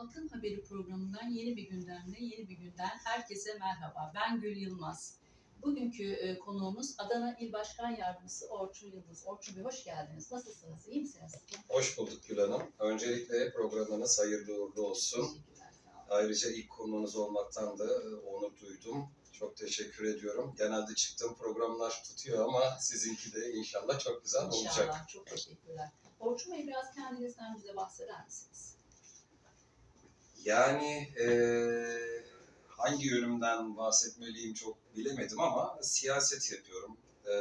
Halkın Haberi programından yeni bir gündemle, yeni bir günden herkese merhaba. Ben Gül Yılmaz. Bugünkü e, konuğumuz Adana İl Başkan Yardımcısı Orçun Yıldız. Orçun Bey hoş geldiniz. Nasılsınız? İyi misiniz? Hoş bulduk Gül Hanım. Öncelikle programınız hayırlı uğurlu olsun. Ayrıca ilk konuğunuz olmaktan da e, onur duydum. Çok teşekkür ediyorum. Genelde çıktığım programlar tutuyor ama sizinki de inşallah çok güzel olacak. İnşallah. Çok teşekkürler. Orçun Bey biraz kendinizden bize bahseder misiniz? Yani e, hangi yönümden bahsetmeliyim çok bilemedim ama siyaset yapıyorum. E,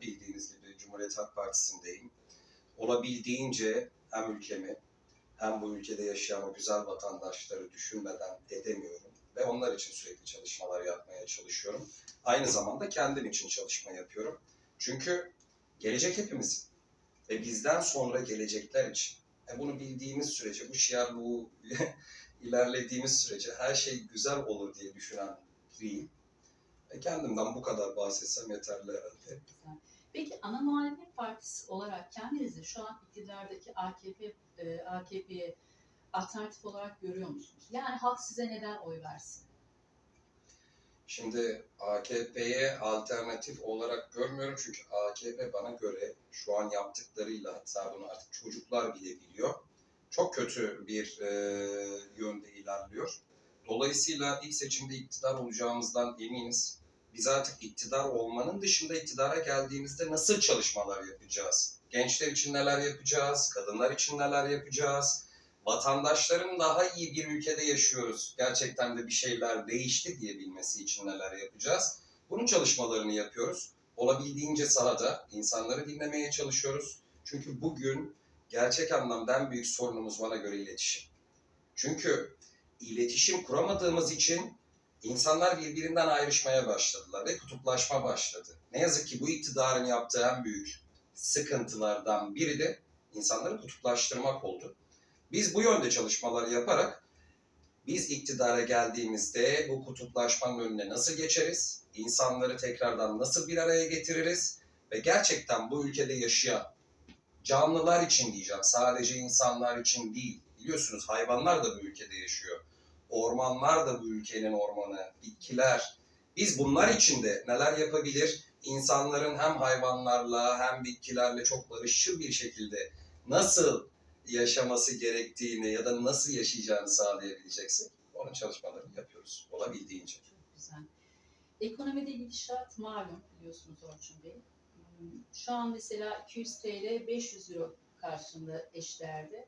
bildiğiniz gibi Cumhuriyet Halk Partisi'ndeyim. Olabildiğince hem ülkemi hem bu ülkede yaşayan o güzel vatandaşları düşünmeden edemiyorum. Ve onlar için sürekli çalışmalar yapmaya çalışıyorum. Aynı zamanda kendim için çalışma yapıyorum. Çünkü gelecek hepimizin ve bizden sonra gelecekler için. E bunu bildiğimiz sürece, bu şiarlığı ilerlediğimiz sürece her şey güzel olur diye düşünen biriyim. E kendimden bu kadar bahsetsem yeterli herhalde. Peki ana muhalefet partisi olarak kendinizi şu an iktidardaki AKP e, AKP'ye alternatif olarak görüyor musunuz? Yani halk size neden oy versin? Şimdi AKP'ye alternatif olarak görmüyorum çünkü AKP bana göre şu an yaptıklarıyla hatta bunu artık çocuklar bile biliyor. Çok kötü bir e, yönde ilerliyor. Dolayısıyla ilk seçimde iktidar olacağımızdan eminiz. Biz artık iktidar olmanın dışında iktidara geldiğimizde nasıl çalışmalar yapacağız? Gençler için neler yapacağız? Kadınlar için neler yapacağız? Vatandaşların daha iyi bir ülkede yaşıyoruz. Gerçekten de bir şeyler değişti diyebilmesi için neler yapacağız? Bunun çalışmalarını yapıyoruz. Olabildiğince sahada insanları dinlemeye çalışıyoruz. Çünkü bugün gerçek anlamda en büyük sorunumuz bana göre iletişim. Çünkü iletişim kuramadığımız için insanlar birbirinden ayrışmaya başladılar ve kutuplaşma başladı. Ne yazık ki bu iktidarın yaptığı en büyük sıkıntılardan biri de insanları kutuplaştırmak oldu. Biz bu yönde çalışmalar yaparak biz iktidara geldiğimizde bu kutuplaşmanın önüne nasıl geçeriz? İnsanları tekrardan nasıl bir araya getiririz? Ve gerçekten bu ülkede yaşayan canlılar için diyeceğim. Sadece insanlar için değil. Biliyorsunuz hayvanlar da bu ülkede yaşıyor. Ormanlar da bu ülkenin ormanı, bitkiler. Biz bunlar için de neler yapabilir? İnsanların hem hayvanlarla hem bitkilerle çok barışçıl bir şekilde nasıl yaşaması gerektiğini ya da nasıl yaşayacağını sağlayabileceksek onun çalışmalarını yapıyoruz. Olabildiğince. Çok güzel. Ekonomide gidişat malum biliyorsunuz Orçun Bey. Şu an mesela 200 TL 500 euro karşılığında eşdeğerde.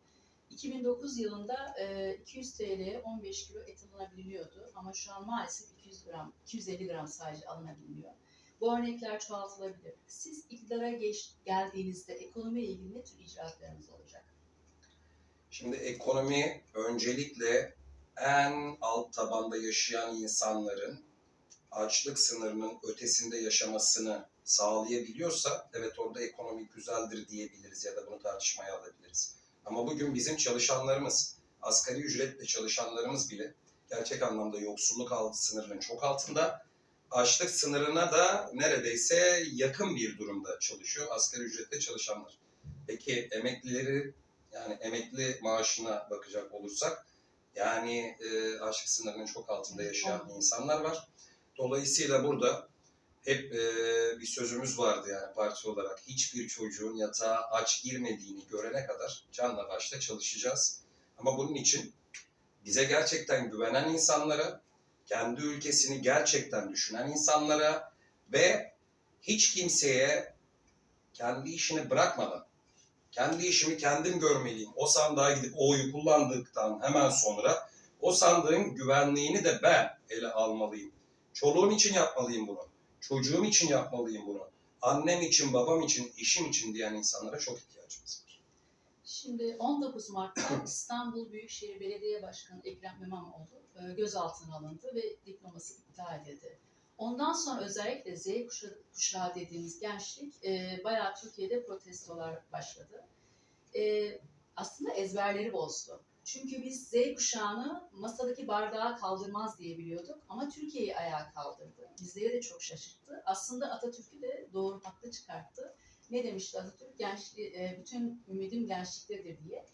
2009 yılında e, 200 TL'ye 15 kilo et alınabiliyordu ama şu an maalesef 200 gram, 250 gram sadece alınabiliyor. Bu örnekler çoğaltılabilir. Siz iktidara geç, geldiğinizde ekonomiyle ilgili ne tür icraatlarınız olacak? Şimdi ekonomi öncelikle en alt tabanda yaşayan insanların açlık sınırının ötesinde yaşamasını sağlayabiliyorsa evet orada ekonomi güzeldir diyebiliriz ya da bunu tartışmaya alabiliriz. Ama bugün bizim çalışanlarımız, asgari ücretle çalışanlarımız bile gerçek anlamda yoksulluk altı sınırının çok altında, açlık sınırına da neredeyse yakın bir durumda çalışıyor asgari ücretle çalışanlar. Peki emeklileri yani emekli maaşına bakacak olursak yani e, açlık sınırının çok altında yaşayan insanlar var. Dolayısıyla burada hep e, bir sözümüz vardı yani parti olarak hiçbir çocuğun yatağa aç girmediğini görene kadar canla başla çalışacağız. Ama bunun için bize gerçekten güvenen insanlara, kendi ülkesini gerçekten düşünen insanlara ve hiç kimseye kendi işini bırakmadan kendi işimi kendim görmeliyim. O sandığa gidip oyu kullandıktan hemen sonra o sandığın güvenliğini de ben ele almalıyım. Çoluğum için yapmalıyım bunu. Çocuğum için yapmalıyım bunu. Annem için, babam için, işim için diyen insanlara çok ihtiyacımız var. Şimdi 19 Mart'ta İstanbul Büyükşehir Belediye Başkanı Ekrem İmamoğlu e, gözaltına alındı ve diploması iptal edildi. Ondan sonra özellikle Z kuşağı, dediğimiz gençlik e, bayağı Türkiye'de protestolar başladı. E, aslında ezberleri bozdu. Çünkü biz Z kuşağını masadaki bardağı kaldırmaz diye biliyorduk ama Türkiye'yi ayağa kaldırdı. Bizleri de çok şaşırttı. Aslında Atatürk'ü de doğru haklı çıkarttı. Ne demişti Atatürk? Gençli, e, bütün ümidim gençliktedir diye.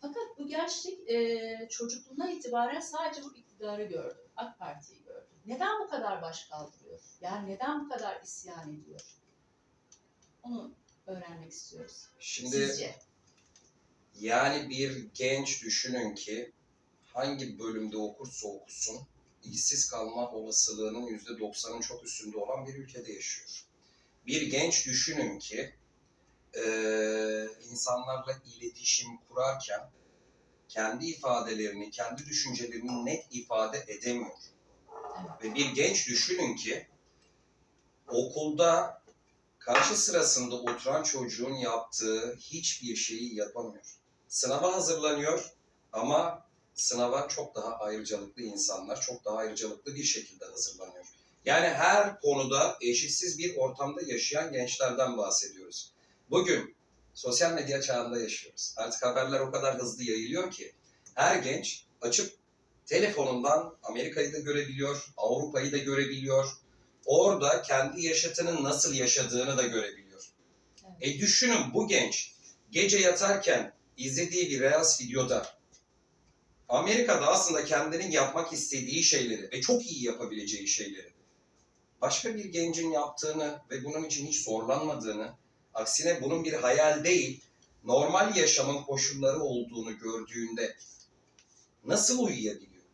Fakat bu gençlik e, çocukluğuna itibaren sadece bu iktidarı gördü. AK Parti'yi gördü. Neden bu kadar baş kaldırıyor? Yani neden bu kadar isyan ediyor? Onu öğrenmek istiyoruz. Şimdi Sizce? Yani bir genç düşünün ki hangi bölümde okursa okusun işsiz kalma olasılığının %90'ın çok üstünde olan bir ülkede yaşıyor. Bir genç düşünün ki eee, insanlarla iletişim kurarken kendi ifadelerini, kendi düşüncelerini net ifade edemiyor. Ve bir genç düşünün ki okulda karşı sırasında oturan çocuğun yaptığı hiçbir şeyi yapamıyor. Sınava hazırlanıyor ama sınava çok daha ayrıcalıklı insanlar, çok daha ayrıcalıklı bir şekilde hazırlanıyor. Yani her konuda eşitsiz bir ortamda yaşayan gençlerden bahsediyoruz. Bugün sosyal medya çağında yaşıyoruz. Artık haberler o kadar hızlı yayılıyor ki her genç açıp telefonundan Amerika'yı da görebiliyor, Avrupa'yı da görebiliyor. Orada kendi yaşatının nasıl yaşadığını da görebiliyor. E düşünün bu genç gece yatarken izlediği bir Reels videoda Amerika'da aslında kendinin yapmak istediği şeyleri ve çok iyi yapabileceği şeyleri başka bir gencin yaptığını ve bunun için hiç zorlanmadığını, aksine bunun bir hayal değil, normal yaşamın koşulları olduğunu gördüğünde nasıl uyuyabiliyor?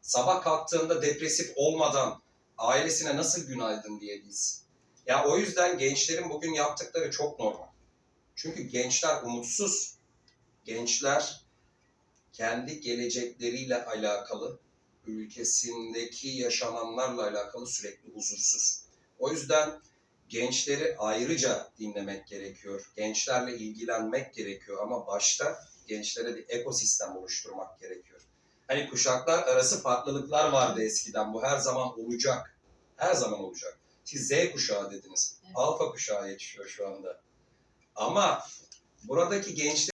Sabah kalktığında depresif olmadan ailesine nasıl günaydın diyebilsin? Ya o yüzden gençlerin bugün yaptıkları çok normal. Çünkü gençler umutsuz. Gençler kendi gelecekleriyle alakalı, ülkesindeki yaşananlarla alakalı sürekli huzursuz. O yüzden gençleri ayrıca dinlemek gerekiyor. Gençlerle ilgilenmek gerekiyor ama başta gençlere bir ekosistem oluşturmak gerekiyor. Hani kuşaklar arası farklılıklar vardı eskiden. Bu her zaman olacak. Her zaman olacak. Siz Z kuşağı dediniz. Evet. Alfa kuşağı yetişiyor şu anda. Ama buradaki gençler